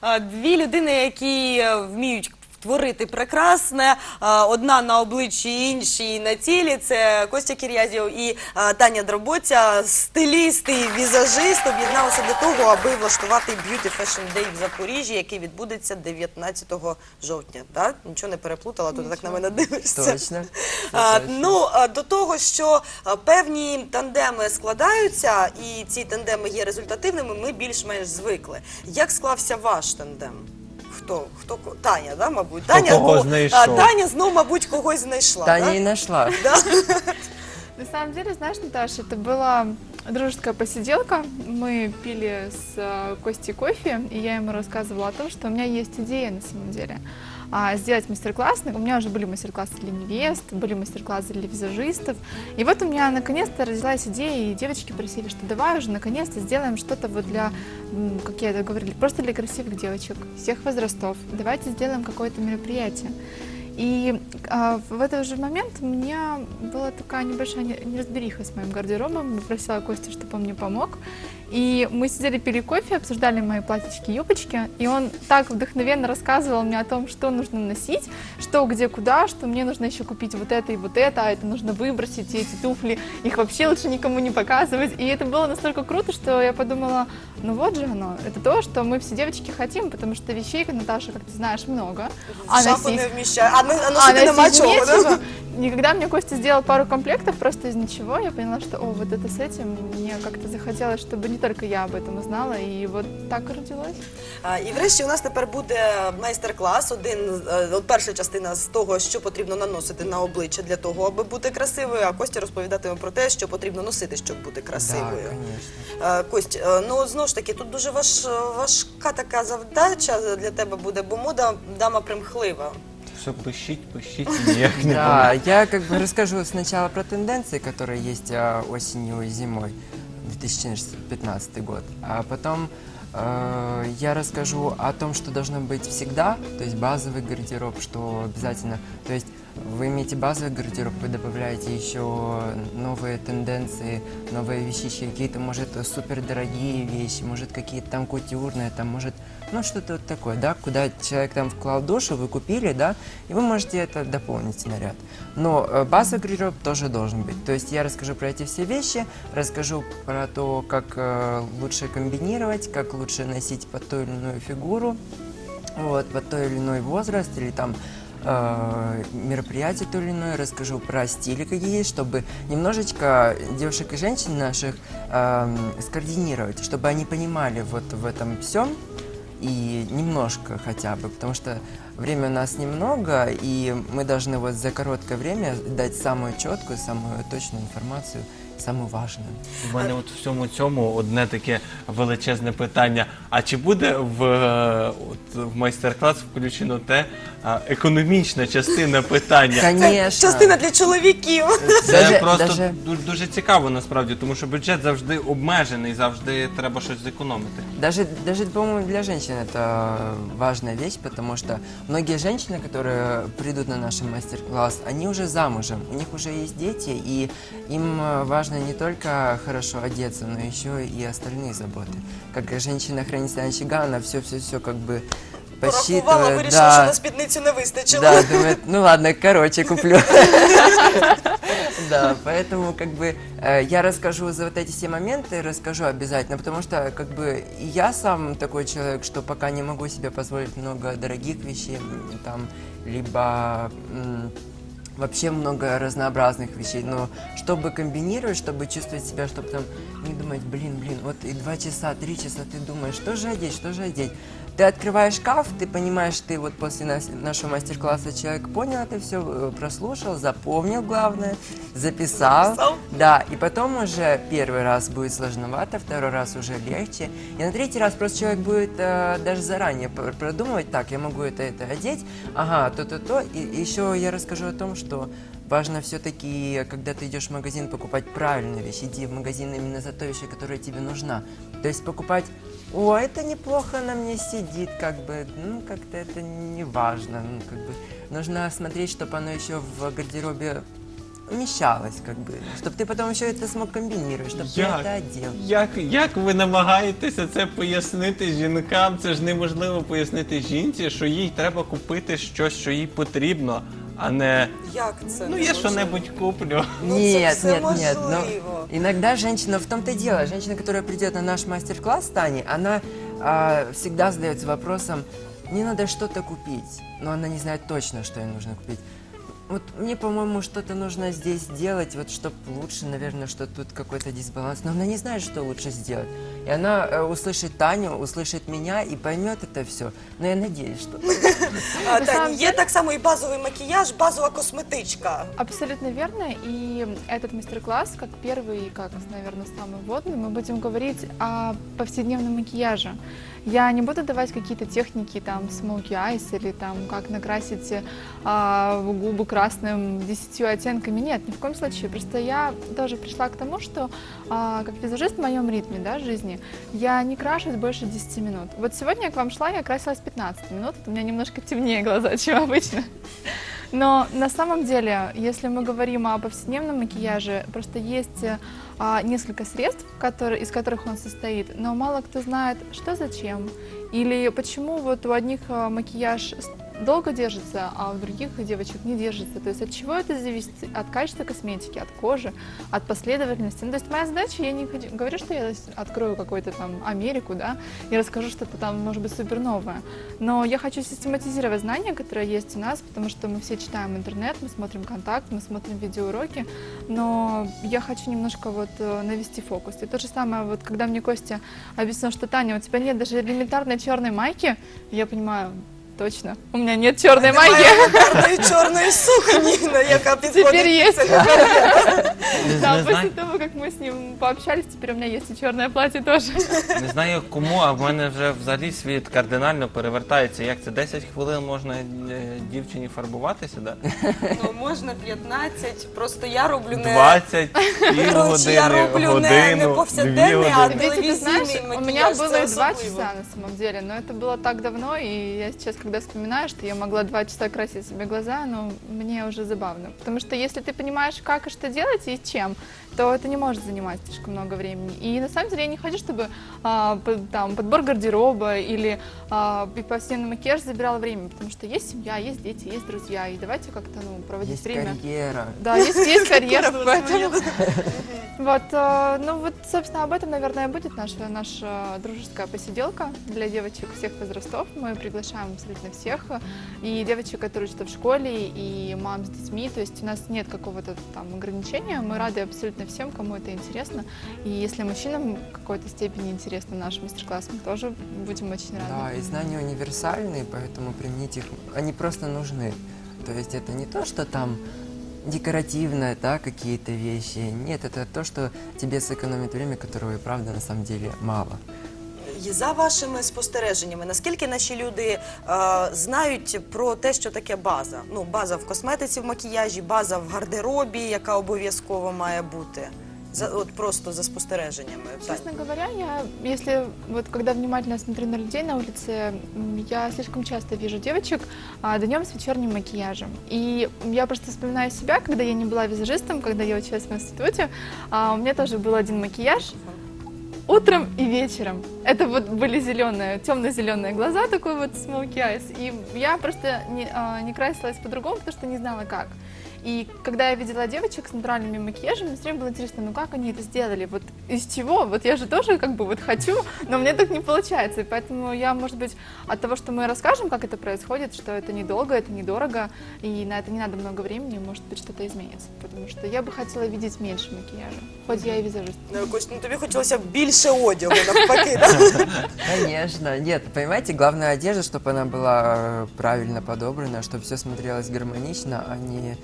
а, дві людини, які е, вміють. Творити прекрасне, одна на обличчі, іншій на тілі. Це Костя Кір'язів і Таня Дроботя, стиліст і візажист, об'єдналися для того, аби влаштувати Beauty Fashion Day в Запоріжжі, який відбудеться 19 жовтня. Так? Нічого не переплутала, тут так на мене дивишся. Точно. Ну до того, що певні тандеми складаються, і ці тандеми є результативними, ми більш-менш звикли. Як склався ваш тандем? Хто? Хто Таня, да, мабуть? Таня, кого знайшов? а, Таня знов, мабуть, когось знайшла. Таня да? и нашла. Да? На самом деле, знаешь, Наташа, это была дружеская посиделка. Мы пили с э, Костей кофе, и я ему рассказывала о том, что у меня есть идея на самом деле. А, сделать мастер-класс. У меня уже были мастер-классы для невест, были мастер-классы для визажистов. И вот у меня наконец-то родилась идея, и девочки просили, что давай уже наконец-то сделаем что-то вот для, как я это говорили, просто для красивых девочек всех возрастов. Давайте сделаем какое-то мероприятие. И а, в этот же момент у меня была такая небольшая не- неразбериха с моим гардеробом. Я Попросила Костю, чтобы он мне помог. И мы сидели, пили кофе, обсуждали мои платьички, юбочки. И он так вдохновенно рассказывал мне о том, что нужно носить, что, где, куда, что мне нужно еще купить вот это и вот это, а это нужно выбросить, и эти туфли, их вообще лучше никому не показывать. И это было настолько круто, что я подумала, ну вот же оно, это то, что мы все девочки хотим, потому что вещей, Наташа, как ты знаешь, много. В шафу носить- не вміщає. А, ну, а а, носити нема носить нечего. да? И когда мне Костя сделал пару комплектов просто из ничего, я поняла, что, о, вот это с этим, мне как-то захотелось, чтобы не только я об этом узнала, и вот так и родилось. А, І врешті у нас тепер буде майстер-клас. Один е, от перша частина з того, що потрібно наносити на обличчя для того, аби бути красивою. А Костя розповідатиме про те, що потрібно носити, щоб бути Да, красивою. конечно. Е, Кость, е, ну знову ж таки, тут дуже важ, важка така завдача для тебе буде, бо мода дама примхлива. Все пишіть, пишіть, і ніяк не Да, я как бы расскажу сначала про тенденции, которые есть а, осенью и зимой 2015 год, а потом э, я расскажу о том, что должно быть всегда, то есть базовый гардероб, что обязательно, то есть вы имеете базовый гардероб, вы добавляете еще новые тенденции, новые вещички, какие-то, может, супер дорогие вещи, может, какие-то там кутюрные, там, может, ну, что-то вот такое, да, куда человек там вклал душу, вы купили, да, и вы можете это дополнить снаряд. Но э, базовый гардероб тоже должен быть. То есть я расскажу про эти все вещи, расскажу про то, как э, лучше комбинировать, как лучше носить под ту или иную фигуру, вот, под той или иной возраст или там э, мероприятие то или иное, расскажу про стили, какие есть, чтобы немножечко девушек и женщин наших эм, скоординировать, чтобы они понимали вот в этом всем и немножко хотя бы, потому что времени у нас немного, и мы должны вот за короткое время дать самую четкую, самую точную информацию, самую важную. У мене от в всьому цьому одне таке величезне питання. А чи буде в, е, от, в майстер-клас включено те а, економічна частина питання? Конечно. Це частина для чоловіків. Це Даже- просто даже- дуже, дуже цікаво насправді, тому що бюджет завжди обмежений, завжди треба щось зекономити. Даже, даже, по-моему, для женщин это важная вещь, потому что многие женщины, которые придут на наш мастер-класс, они уже замужем, у них уже есть дети, и им э, важно не только хорошо одеться, но еще и остальные заботы. Как женщина-хранительница очага, она все-все-все как бы Порахувала, посчитывает. вирішила, що на спідницю не вистачило. Да, думает, ну ладно, короче, куплю. Да, поэтому как бы э, я расскажу за вот эти все моменты, расскажу обязательно, потому что как бы я сам такой человек, что пока не могу себе позволить много дорогих вещей, там, либо вообще много разнообразных вещей, но чтобы комбинировать, чтобы чувствовать себя, чтобы там не думать, блин, блин, вот и два часа, три часа ты думаешь, что же одеть, что же одеть. Ты открываешь шкаф, ты понимаешь, ты вот после нас- нашего мастер-класса человек понял это все, прослушал, запомнил главное, записал. Записал. Да, и потом уже первый раз будет сложновато, второй раз уже легче. И на третий раз просто человек будет э, даже заранее пр- продумывать, так, я могу это, это одеть, ага, то-то-то. И еще я расскажу о том, что важно все-таки, когда ты идешь в магазин, покупать правильную вещь. Иди в магазин именно за той вещью, которая тебе нужна. То есть покупать, о, это неплохо на мне сидит, как бы, ну, как-то это не важно. Ну, как бы, нужно смотреть, чтобы оно еще в гардеробе умещалось, как бы, чтобы ты потом еще это смог комбинировать, чтобы ты Як? это одел. Як, як ви намагаєтеся це пояснити жінкам? Це ж неможливо пояснити жінці, що їй треба купити щось, що їй потрібно, А не Як це? ну я що-небудь куплю. Ну, це нет, все нет, нет. Но можливо. иногда женщина, в том-то и дело, женщина, которая придет на наш мастер-класс Тани, она а, всегда задается вопросом, мне надо что-то купить, но она не знает точно, что ей нужно купить. Вот мне, по-моему, что-то нужно здесь сделать, вот чтобы лучше, наверное, что тут какой-то дисбаланс, но она не знает, что лучше сделать. И она э, услышит Таню, услышит меня и поймет это все. Но я надеюсь, что... А, На Таня, самом є деле- так само і базовий макіяж, базова косметичка. Абсолютно верно. И этот мастер-класс, как первый и как, наверное, самый вводный, мы будем говорить о повседневном макияже. Я не буду давать какие-то техники, там, smoky eyes или там, как накрасить а, губы красным десятью оттенками. Нет, ни в коем случае. Просто я тоже пришла к тому, что а, как визажист в моем ритме да, жизни, я не крашусь больше 10 минут. Вот сегодня я к вам шла, я красилась 15 минут. Это у меня немножко темнее глаза, чем обычно. Но на самом деле, если мы говорим о повседневном макияже, просто есть а, несколько средств, которые, из которых он состоит, но мало кто знает, что зачем, или почему вот у одних а, макияж долго держится, а у других девочек не держится. То есть от чего это зависит? От качества косметики, от кожи, от последовательности. Ну, то есть моя задача, я не хочу- говорю, что я открою какую-то там Америку, да, и расскажу что-то там, может быть, супер новое. Но я хочу систематизировать знания, которые есть у нас, потому что мы все читаем интернет, мы смотрим контакт, мы смотрим видеоуроки, но я хочу немножко вот э, навести фокус. И то же самое, вот когда мне Костя объяснил, что Таня, у тебя нет даже элементарной черной майки, я понимаю, точно, у меня нет черной майки. Немає чорної сукні, на яка підходить. Теперь есть. Не, Да, не, после знаю, того, как мы с ним пообщались, теперь у меня есть и черное платье тоже. не знаю кому, а в мене вже взагалі світ кардинально перевертається. Як це 10 хвилин можна е, дівчині фарбуватися? Да? Ну, можна 15, просто я роблю не... 20, Коротше, я півгодини, роблю не, не годину, дві повсякденний, а години. Видите, ты знаешь, телевизийный у меня макияж, было це и два особливо. часа на самом деле, но это было так давно, и я сейчас, когда вспоминаю, что я могла два часа красить себе глаза, но мне уже забавно. Потому что если ты понимаешь, как и что делать и чем, то это не может занимать слишком много времени. И на самом деле я не хочу, чтобы а, там, подбор гардероба или а, и повседневный макияж забирал время, потому что есть семья, есть дети, есть друзья, и давайте как-то ну, проводить Есть время. карьера. Да, есть, есть карьера, поэтому... Вот, э, ну вот, собственно, об этом, наверное, будет наша, наша дружеская посиделка для девочек всех возрастов. Мы приглашаем абсолютно всех, и девочек, которые учатся в школе, и мам с детьми. То есть у нас нет какого-то там ограничения. Мы рады абсолютно всем, кому это интересно. И если мужчинам в какой-то степени интересно наш мастер-класс, мы тоже будем очень рады. Да, и знания универсальные, поэтому применить их, они просто нужны. То есть это не то, что там декоративное, да, какие-то вещи. Нет, это то, что тебе сэкономит время, которого и правда на самом деле мало. За вашими спостереженнями, наскільки наші люди е, знають про те, що таке база? Ну, база в косметиці, в макіяжі, база в гардеробі, яка обов'язково має бути. За, от просто за спостереженнями. Тань. Честно говоря, я, если вот когда внимательно смотрю на людей на улице, я слишком часто вижу девочек а, днем с вечерним макияжем. И я просто вспоминаю себя, когда я не была визажистом, когда я училась в институте, а, у меня тоже был один макияж утром и вечером. Это вот были зеленые, темно-зеленые глаза, такой вот smoky eyes. И я просто не, а, не красилась по-другому, потому что не знала как. И когда я видела девочек с натуральными макияжами, мне все время было интересно, ну как они это сделали, вот из чего? Вот я же тоже как бы вот хочу, но мне так не получается. И поэтому я, может быть, от того, что мы расскажем, как это происходит, что это недолго, это недорого, и на это не надо много времени, может быть, что-то изменится. Потому что я бы хотела видеть меньше макияжа, хоть я и визажист. Ну, Кость, ну тобі хотілося б більше одягу навпаки. да? Конечно, нет, понимаете, главная одежда, чтобы она была э, правильно подобрана, чтобы все смотрелось гармонично, а не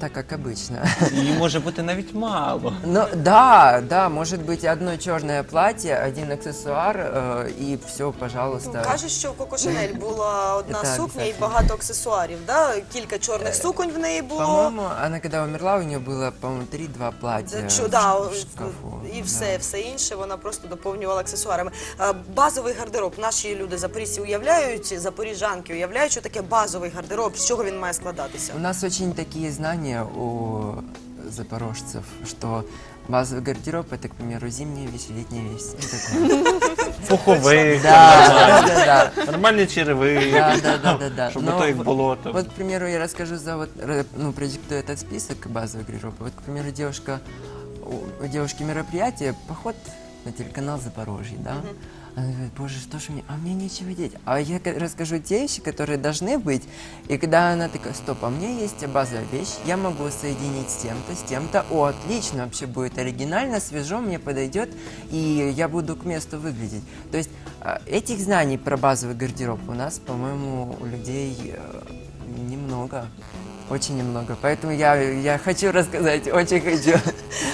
так, как обычно. Її може бути навіть мало. Ну да, да, может быть одно черное платье, один аксессуар э, и все, пожалуйста. Кажуть, що у Коко Шанель була одна Так, сукня і обов'язково. багато аксесуарів. Да? Кілька чорних суконь в неї було. По-моему, она когда умерла, у нее было, по-моему, три-два платья Да, чо- в да, ш- в шкафу. і да. все, все інше вона просто доповнювала аксесуарами. А, Базовий гардероб. Наші люди запоріжці уявляють, запоріжанки уявляють, що таке базовий гардероб, з чого він має складатися. У нас очень такие знания О запорожцев, что базовый гардероб это, к примеру, зимняя вещь, летняя вещь. Пуховик, Да, да, да, нормальні череви, Да, да, да, да, да. щоб Но ото як вот- болото. Вот, к примеру, я расскажу за вот, р- ну, продиктую этот список базовых гардероба. Вот, к примеру, девушка, у у девушки мероприятие, поход на телеканал Запорожье, да? Она говорит, боже, что ж мне, а мне нечего деть. А я ка- расскажу те вещи, которые должны быть. И когда она такая, стоп, а у меня есть базовая вещь, я могу соединить с тем-то, с тем-то. О, отлично, вообще будет оригинально, свежо, мне подойдет, и я буду к месту выглядеть. То есть а, этих знаний про базовый гардероб у нас, по-моему, у людей э, немного. Очень немного. Поэтому я, я хочу рассказать, очень хочу.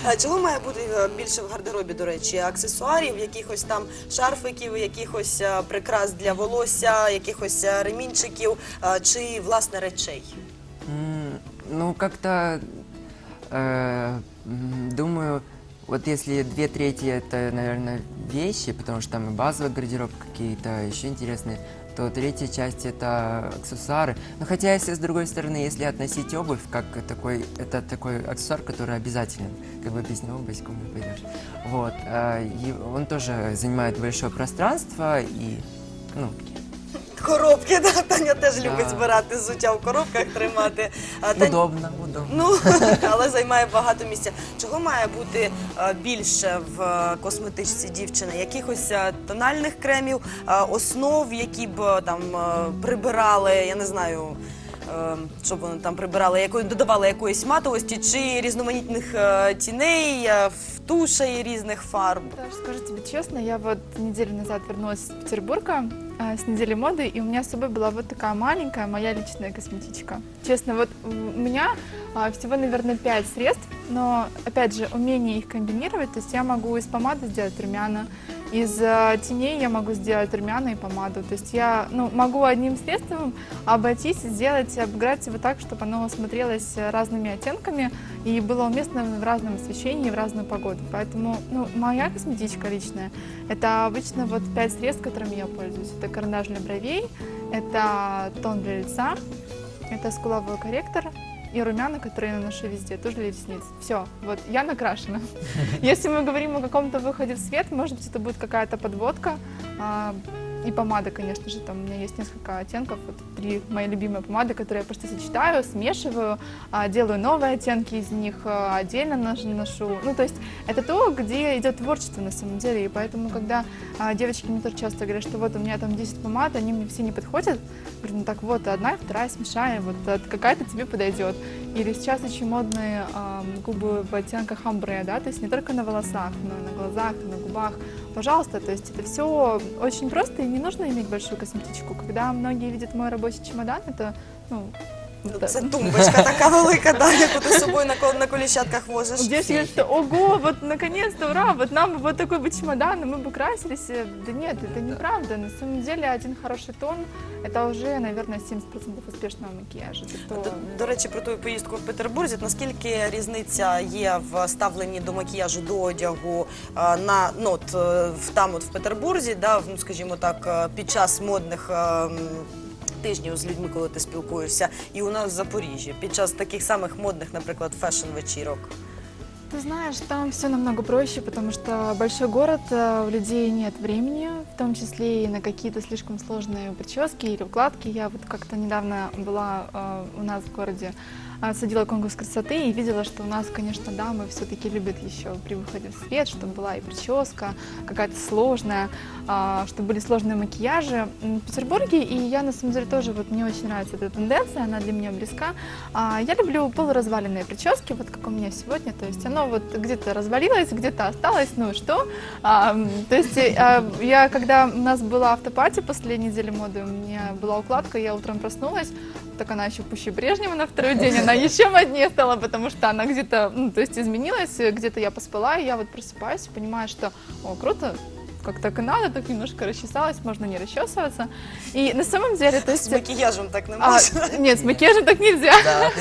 А чого має бути е, більше в гардеробі, до речі? Аксесуарів, якихось там шарфиків, якихось е, прикрас для волосся, якихось е, ремінчиків е, чи власне речей? М, Ну, как-то, э, м, думаю, вот если две трети это, наверное, вещи, потому что там и базовый гардероб какие-то еще интересные, то третья часть это аксессуары. Но хотя, если с другой стороны, если относить обувь как такой, это такой аксессуар, который обязателен, как бы без него босиком не пойдешь. Вот, э, и он тоже занимает большое пространство и, ну, Коробки, да, Таня теж любить збирати взуття в коробках, тримати. А, Тань- удобно, удобно. Ну, але займає багато місця. Чого має бути е, більше в е, косметичці дівчини? Якихось е, тональних кремів, е, основ, які б е, там е, прибирали, я не знаю. е, Щоб вони там прибирали, якої додавали якоїсь матовості, чи різноманітних е, тіней, е, тушей різних фарб. Даже скажу тебе честно, я вот неделю назад вернулась из Петербурга а, с недели моды, и у меня с собой была вот такая маленькая моя личная косметичка. Честно, вот у меня а, всего, наверное, пять средств, но, опять же, умение их комбинировать, то есть я могу из помады сделать румяна, из а, теней я могу сделать румяна и помаду, то есть я ну, могу одним средством обойтись сделать, обыграть его так, чтобы оно смотрелось э, разными оттенками и было уместно в разном освещении, в разную погоду. Поэтому, ну, моя косметичка личная, это обычно вот пять средств, которыми я пользуюсь. Это карандаш для бровей, это тон для лица, это скуловой корректор и румяна, которые я наношу везде, тоже для ресниц. Все, вот я накрашена. Если мы говорим о каком-то выходе в свет, может быть, это будет какая-то подводка, а, и помада, конечно же, там у меня есть несколько оттенков, вот три мои любимые помады, которые я просто сочетаю, смешиваю, а, делаю новые оттенки из них, а, отдельно нож- ношу. Ну, то есть это то, где идет творчество на самом деле, и поэтому, когда а, девочки мне тоже часто говорят, что вот у меня там 10 помад, они мне все не подходят, говорю, ну так вот, одна и вторая смешаем, вот какая-то тебе подойдет. Или сейчас очень модные губы в оттенках амбре, да, то есть не только на волосах, но и на глазах, и на губах. Пожалуйста, то есть это все очень просто, и не нужно иметь большую косметичку. Когда многие видят мой рабочий чемодан, это, ну, Це тумбочка така велика, да, яку ти з собою на, кол- на коліщатках возиш. Девушки говорят, что ого, вот наконец-то, ура, вот нам бы вот такой бы чемодан, и мы бы красились. Э, Да нет, это неправда. На самом деле один хороший тон, это уже, наверное, 70% успешного макияжа. Это До, то- до речі, про твою поїздку в Петербурзі. Наскільки різниця є в ставленні до макіяжу, до одягу а, на ну, от, е, в там от в Петербурзі, да, ну скажімо так, е, під час модних. е, м, Тижнів з людьми, коли ти спілкуєшся, і у нас в Запоріжжі під час таких самих модних, наприклад, фешн-вечірок. Ты знаешь, там все намного проще, потому что большой город, э, у людей нет времени, в том числе и на какие-то слишком сложные прически или укладки. Я вот как-то недавно была э, у нас в городе, э, садила конкурс красоты и видела, что у нас, конечно, дамы все-таки любят еще при выходе в свет, чтобы была и прическа какая-то сложная, а, чтобы были сложные макияжи. В Петербурге, и я на самом деле тоже, вот мне очень нравится эта тенденция, она для меня близка. А, Я люблю полуразваленные прически, вот как у меня сегодня, то есть оно вот где-то развалилось, где-то осталось, ну что. А, То есть э, а, я, когда у нас была автопати после недели моды, у меня была укладка, я утром проснулась, так она еще пуще Брежнева на второй день, она еще моднее стала, потому что она где-то, ну, то есть изменилась, где-то я поспала, и я вот просыпаюсь понимаю, что, о, круто, как так и надо, так немножко расчесалась, можно не расчесываться. И на самом деле, то есть... макіяжем так не а, можна. нет, с макияжем так нельзя. Да,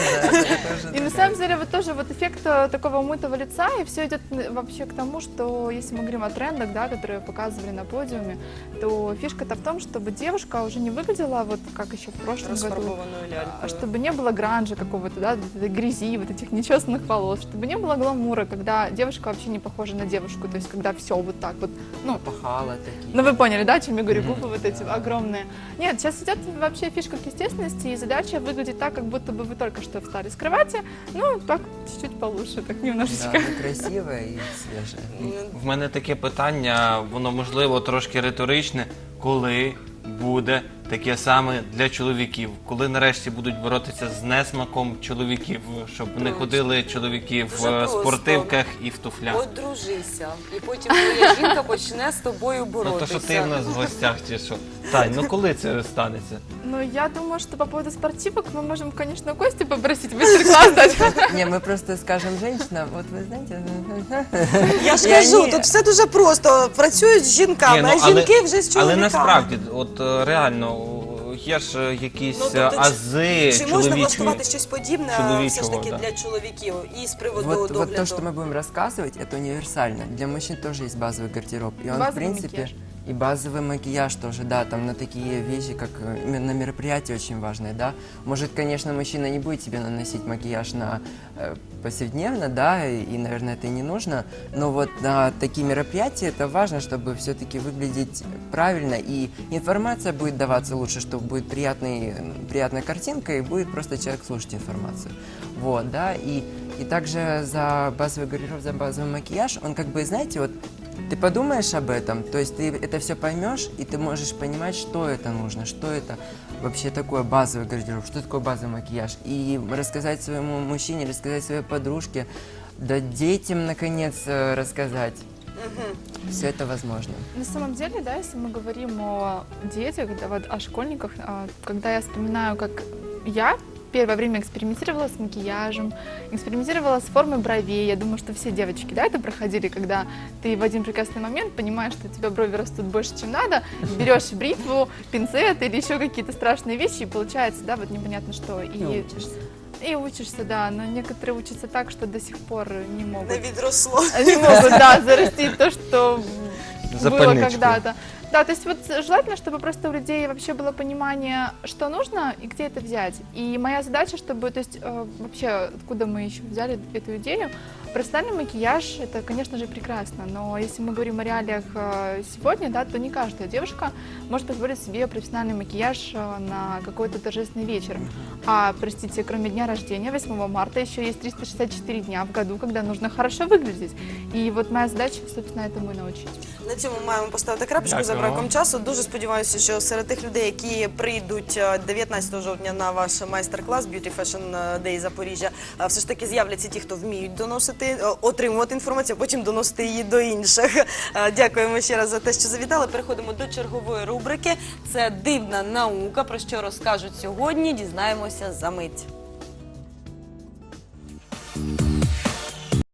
да, И на самом деле вот тоже вот эффект э, такого умытого лица, и все идет н- вообще к тому, что если мы говорим о трендах, да, которые показывали на подиуме, то фишка-то в том, чтобы девушка уже не выглядела вот как еще в прошлом году, Розфарбованою а, чтобы не было гранжа какого-то, да, грязи, вот этих нечестных волос, чтобы не было гламура, когда девушка вообще не похожа на девушку, то есть когда все вот так вот, ну, Пахала такие. ну вы поняли, да, о чем я говорю, губы вот эти огромные. Нет, сейчас идет вообще фишка к естественности, и задача выглядеть так, как будто бы вы только что встали с кровати, ну, так чуть-чуть получше, так Да, немножечко. ну, красивая и свежая. В мене таке питання, воно можливо трошки риторичне, коли буде таке саме для чоловіків, коли нарешті будуть боротися з несмаком чоловіків, щоб не Точно. ходили чоловіки в Дуже е, просто. спортивках і в туфлях. Одружися, і потім твоя жінка почне з тобою Ну то боротися. що ти в нас в гостях чи що? Тань, ну коли це станеться? Ну, я думаю, что по поводу спортивок мы можем, конечно, Костю попросить мастер-класс дать. Не, мы просто скажем женщинам, вот вы знаете, Я ж І кажу, вони- тут все дуже просто. Працюють з жінками, Ні, ну, а жінки вже з чоловіками. Але насправді, от е, реально, о, є ж е, якісь Ну, тобто, е, чи- ази Чи можна чоловічої. влаштувати щось подібне все ж чоловічого, таки да. для чоловіків і з приводу вот, догляду? вот то, что мы будем рассказывать, это универсально. Для мужчин тоже есть базовый гардероб. И он, Базовый в принципе, макияж. И базовый макияж тоже, да, там на такие вещи, как э, на мероприятия очень важные, да. Может, конечно, мужчина не будет себе наносить макияж на э, повседневно, да, и, и, наверное, это и не нужно, но вот на такие мероприятия это важно, чтобы все-таки выглядеть правильно, и информация будет даваться лучше, чтобы будет приятный, приятная картинка, и будет просто человек слушать информацию. Вот, да, и, и также за базовый гардероб, за базовый макияж, он как бы, знаете, вот ты подумаешь об этом, то есть ты это все поймешь, и ты можешь понимать, что это нужно, что это вообще такое базовый гардероб, что такое базовый макияж. И рассказать своему мужчине, рассказать своей подружке, да детям, наконец, э, рассказать. Все это возможно. На самом деле, да, если мы говорим о детях, да, вот о школьниках, а, когда я вспоминаю, как я первое время экспериментировала с макияжем, экспериментировала с формой бровей. Я думаю, что все девочки, да, это проходили, когда ты в один прекрасный момент понимаешь, что у тебя брови растут больше, чем надо, берешь бритву, пинцет или еще какие-то страшные вещи, и получается, да, вот непонятно что. И, И учишься. и учишься, да, но некоторые учатся так, что до сих пор не могут Не відросло. не могут, да, зарастить то, что было когда-то. Да, то есть вот желательно, чтобы просто у людей вообще было понимание, что нужно и где это взять. И моя задача, чтобы, то есть э, вообще, откуда мы еще взяли эту идею, профессиональный макияж, это, конечно же, прекрасно, но если мы говорим о реалиях э, сегодня, да, то не каждая девушка может позволить себе профессиональный макияж э, на какой-то торжественный вечер. А, простите, кроме дня рождения, 8 марта, еще есть 364 дня в году, когда нужно хорошо выглядеть. И вот моя задача, собственно, этому и научить. На цьому маємо поставити крапочку за Дякуємо. браком часу. Дуже сподіваюся, що серед тих людей, які прийдуть е, 19 жовтня на ваш майстер-клас Beauty Fashion Day Запоріжжя, е, все ж таки з'являться ті, хто вміють доносити, е, отримувати інформацію, а потім доносити її до інших. Е, Дякуємо ще раз за те, що завітали. Переходимо до чергової рубрики. Це дивна наука. Про що розкажуть сьогодні? Дізнаємося за мить.